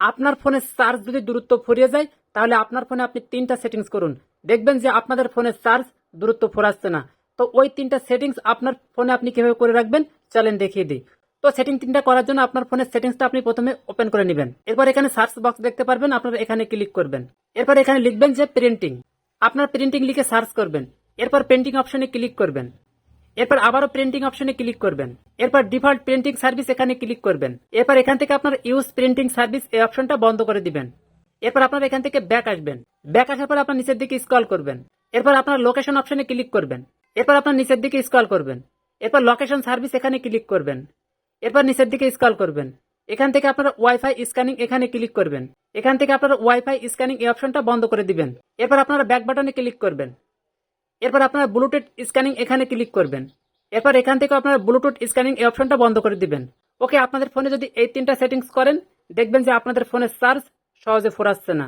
আপনার ফোনের চার্জ যদি দূরত্ব ফুরিয়ে যায়, তাহলে আপনার ফোনে আপনি তিনটা সেটিংস করুন। দেখবেন যে আপনাদের ফোনের চার্জ দূরত্ব ফুরাচ্ছে না। তো ওই তিনটা সেটিংস আপনার ফোনে আপনি কীভাবে করে রাখবেন চলেন দেখিয়ে দিই। তো সেটিং তিনটা করার জন্য আপনার ফোনের সেটিংসটা আপনি প্রথমে ওপেন করে নেবেন। এরপর এখানে সার্চ বক্স দেখতে পারবেন, আপনারা এখানে ক্লিক করবেন। এরপর এখানে লিখবেন যে প্রিন্টিং আপনার প্রিন্টিং লিখে সার্চ করবেন। এরপর প্রিন্টিং অপশনে ক্লিক করবেন। এরপর আবারও প্রিন্টিং অপশনে ক্লিক করবেন। এরপর ডিফল্ট প্রিন্টিং সার্ভিস এখানে ক্লিক করবেন। এরপর এখান থেকে আপনার ইউজ প্রিন্টিং সার্ভিস এই অপশনটা বন্ধ করে দিবেন। এরপর আপনার এখান থেকে ব্যাক আসবেন। ব্যাক আসার পর আপনার নিচের দিকে স্ক্রল করবেন। এরপর আপনার লোকেশন অপশনে ক্লিক করবেন। এরপর আপনার নিচের দিকে স্ক্রল করবেন। এরপর লোকেশন সার্ভিস এখানে ক্লিক করবেন। এরপর নিচের দিকে স্ক্রল করবেন। এখান থেকে আপনার ওয়াইফাই স্ক্যানিং এখানে ক্লিক করবেন। এখান থেকে আপনার ওয়াইফাই স্ক্যানিং এই অপশনটা বন্ধ করে দিবেন। এরপর আপনারা ব্যাক বাটনে ক্লিক করবেন। এরপর আপনারা ব্লুটুথ স্ক্যানিং এখানে ক্লিক করবেন। এরপর এখান থেকে আপনারা ব্লুটুথ স্ক্যানিং এই অপশনটা বন্ধ করে দিবেন। ওকে, আপনাদের ফোনে যদি এই তিনটা সেটিংস করেন, দেখবেন যে আপনাদের ফোনের চার্জ সহজে ফুরাচ্ছে না।